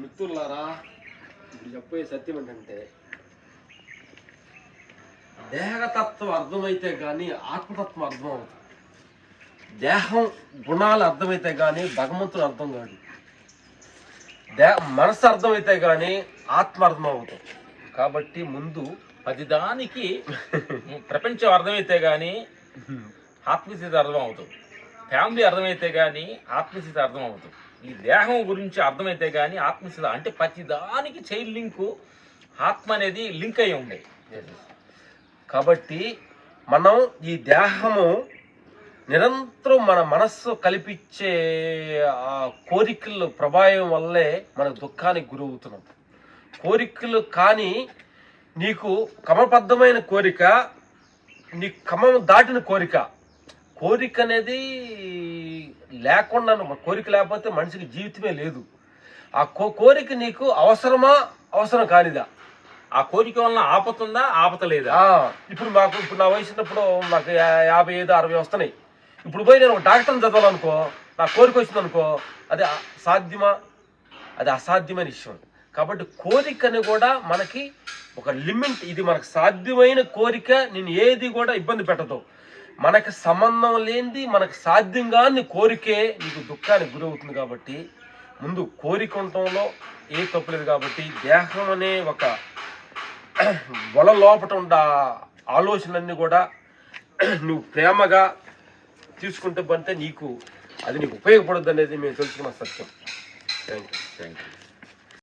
మిత్రులారా ఇప్పుడు చెప్పే సత్యం ఏంటంటే దేహతత్వం అర్థమైతే కానీ ఆత్మతత్వం అర్థం అవుతుంది దేహం గుణాలు అర్థమైతే కానీ భగవంతుడు అర్థం కాదు. దే మనసు అర్థమైతే కానీ ఆత్మ అర్థం అవుతుంది కాబట్టి ముందు ప్రతిదానికి ప్రపంచం అర్థమైతే కానీ ఆత్మస్థితి అర్థం అవుతుంది ఫ్యామిలీ అర్థమైతే కానీ ఆత్మస్థితి అర్థం అవుతుంది ఈ దేహం గురించి అర్థమైతే కానీ ఆత్మశిల అంటే ప్రతిదానికి చైల్డ్ లింకు ఆత్మ అనేది లింక్ అయి ఉండే కాబట్టి మనం ఈ దేహము నిరంతరం మన మనస్సు కల్పించే ఆ కోరికలు ప్రభావం వల్లే మన దుఃఖానికి గురవుతున్నాం. కోరికలు కానీ నీకు క్రమబద్ధమైన కోరిక నీ క్రమం దాటిన కోరిక కోరిక అనేది లేకుండా కోరిక లేకపోతే మనిషికి జీవితమే లేదు. ఆ కో కోరిక నీకు అవసరమా? అవసరం కానిదా? ఆ కోరిక వలన ఆపతుందా? ఆపత లేదా ఇప్పుడు మాకు ఇప్పుడు నా వయసు ఉన్నప్పుడు నాకు యాభై ఐదు అరవై వస్తున్నాయి. ఇప్పుడు పోయి నేను ఒక డాక్టర్ని చదవాలనుకో నా కోరిక వచ్చింది అనుకో అది సాధ్యమా? అది అసాధ్యమైన విషయం. కాబట్టి కోరికని కూడా మనకి ఒక లిమిట్ ఇది మనకు సాధ్యమైన కోరిక నేను ఏది కూడా ఇబ్బంది పెట్టదు. మనకు సంబంధం లేనిది మనకు సాధ్యం కాని కోరికే నీకు దుఃఖానికి గురవుతుంది కాబట్టి ముందు కోరిక ఉండటంలో ఏ తప్పులేదు కాబట్టి దేహం అనే ఒక వల లోపట ఉన్న ఆలోచనలన్నీ కూడా నువ్వు ప్రేమగా తీసుకుంటే పంటే నీకు అది నీకు ఉపయోగపడద్దు అనేది మేము తెలుసుకున్న సత్యం. Thank you thank you